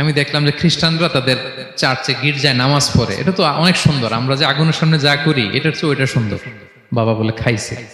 আমি দেখলাম যে খ্রিস্টানরা তাদের চার্চে গির্জায় নামাজ পড়ে। এটা তো অনেক সুন্দর। আমরা যে আগুনের সামনে যা করি, এটার চেয়ে ওইটা সুন্দর। বাবা বলে, খাইছে।